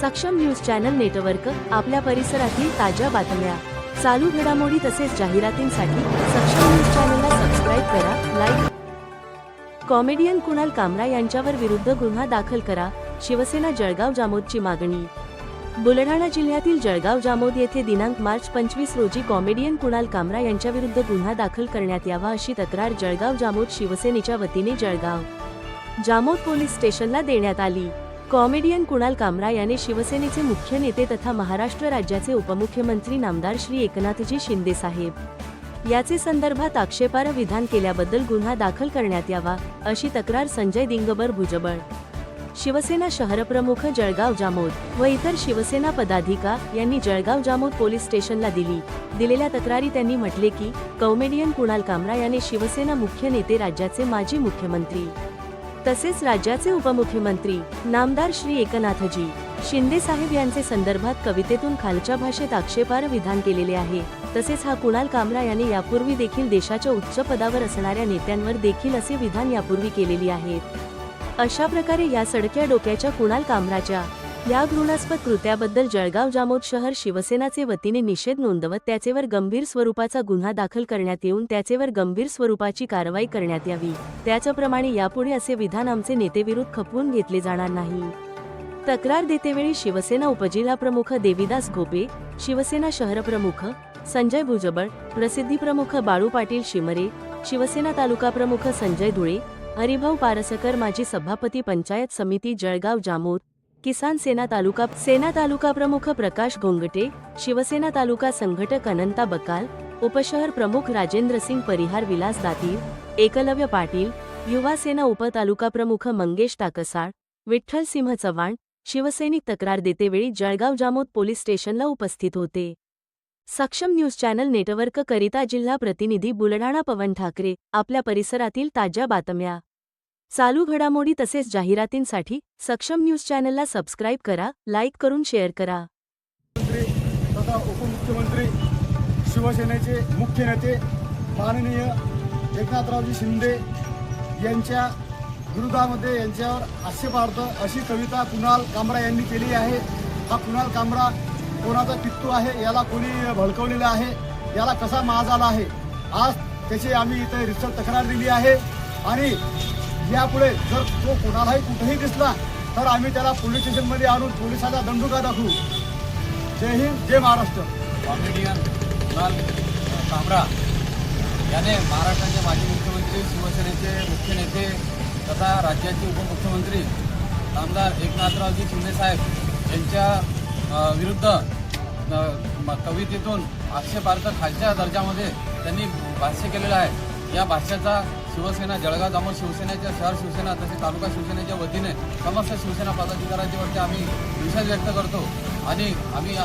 सक्षम news channel network आपल्या परिसरातील ताज्या बातम्या. चालू घडामोडी तसेच जाहिरातींसाठी सक्षम न्यूज चॅनलला सबस्क्राईब करा लाईक कॉमेडियन कुणाल कामरा यांच्यावर विरुद्ध गुन्हा दाखल करा. शिवसेना जळगाव जामोदची मागणी. बुलढाणा जिल्ह्यातील जळगाव जामोद येथे दिनांक मार्च पंचवीस रोजी कॉमेडियन कुणाल कामरा यांच्याविरुद्ध गुन्हा दाखल करण्यात यावा अशी तक्रार जळगाव जामोद शिवसेनेच्या वतीने जळगाव जामोद पोलीस स्टेशनला देण्यात आली. कॉमेडियन कुणाल कामरा याने शिवसेनेचे मुख्य नेते तथा महाराष्ट्र राज्याचे उपमुख्यमंत्री नामदार श्री एकनाथजी शिंदे साहेब. याचे संदर्भात आक्षेपार्ह विधान केल्याबद्दल गुन्हा दाखल करण्यात यावा अशी तक्रार संजय दिंगबर भुजबळ. शिवसेना शहरप्रमुख जळगाव जामोद व इतर शिवसेना पदाधिका यांनी जळगाव जामोद पोलीस स्टेशनला दिली. दिलेल्या तक्रारी त्यांनी म्हटले की कॉमेडियन कुणाल कामरा याने शिवसेना मुख्य नेते राज्याचे माजी मुख्यमंत्री. तसेच राज्याचे उपमुख्यमंत्री नामदार श्री एकनाथजी शिंदे साहेब यांचे संदर्भात कवितेतून खालच्या भाषेत आक्षेपार विधान केलेले आहे. तसेच हा कुणाल कामरा याने यापूर्वी देखील देशाच्या उच्च पदावर असणाऱ्या नेत्यांवर देखील असे विधान यापूर्वी केलेली आहेत. अशा प्रकारे या सडक्या डोक्याच्या कुणाल कामराच्या या घृणास्पद कृत्याबद्दल जळगाव जामोद शहर शिवसेनाचे वतीने निषेध नोंदवत त्याचेवर गंभीर स्वरूपाचा गुन्हा दाखल करण्यात येऊन त्याचेवर गंभीर स्वरूपाची कारवाई करण्यात यावी. त्याचप्रमाणे यापुढे असे विधान आमचे नेतेविरुद्ध खपवून घेतले जाणार नाही. तक्रार देतेवेळी शिवसेना उपजिल्हाप्रमुख देवीदास गोपे शिवसेना शहरप्रमुख संजय भुजबळ प्रसिद्धी प्रमुख बाळू पाटील शिमरे शिवसेना तालुका प्रमुख संजय धुळे हरिभाऊ पारसकर माजी सभापती पंचायत समिती जळगाव जामोद किसान सेना तालुका सेना तालुका प्रमुख प्रकाश घोंगटे शिवसेना तालुका संघटक अनंता बकाल उपशहर प्रमुख राजेंद्र सिंग परिहार विलास दातीर एकलव्य पाटील युवा सेना उपतालुका प्रमुख मंगेश टाकसाळ विठ्ठल सिंह चव्हाण शिवसैनिक तक्रार देतेवेळी जळगाव जामोद पोलीस स्टेशनला उपस्थित होते. सक्षम न्यूज चॅनल नेटवर्क करिता जिल्हा प्रतिनिधी बुलढाणा पवन ठाकरे आपल्या परिसरातील ताज्या बातम्या. चालू घडामोडी तसेच जाहिरातींसाठी सक्षम न्यूज चॅनलला सबस्क्राईब करा लाईक करून शेअर करा. तथा उपमुख्यमंत्री शिवसेनेचे मुख्य नेते माननीय एकनाथरावजी शिंदे यांच्या विरोधामध्ये यांच्यावर आक्षेपार्थ अशी कविता कुणाल कामरा यांनी केली आहे. हा कुणाल कामरा कोणाचा पित्तू आहे याला कोणी भडकवलेला आहे याला कसा माज आला आहे? आज त्याची आम्ही इथे रिसर्च तक्रार दिली आहे. आणि यापुढे जर तो कोणालाही कुठेही दिसला तर आम्ही त्याला पोलीस स्टेशनमध्ये आणून पोलिसाचा दंडुका दाखवू. जय हिंद जय महाराष्ट्र. कॉमेडियन कुणाल कामरा. याने महाराष्ट्राचे माजी मुख्यमंत्री शिवसेनेचे मुख्य नेते तथा राज्याचे उपमुख्यमंत्री आमदार एकनाथरावजी शिंदेसाहेब यांच्या विरुद्ध म- कवितेतून आक्षेपार्थ खालच्या दर्जामध्ये त्यांनी भाष्य केलेलं आहे. या भाष्याचा शिवसेना जळगाव जामोद शिवसेनेच्या शहर शिवसेना तसेच तालुका शिवसेनेच्या वतीने समस्त शिवसेना पदाधिकाऱ्यांच्या वरती आम्ही विश्वास व्यक्त करतो. आणि आम्ही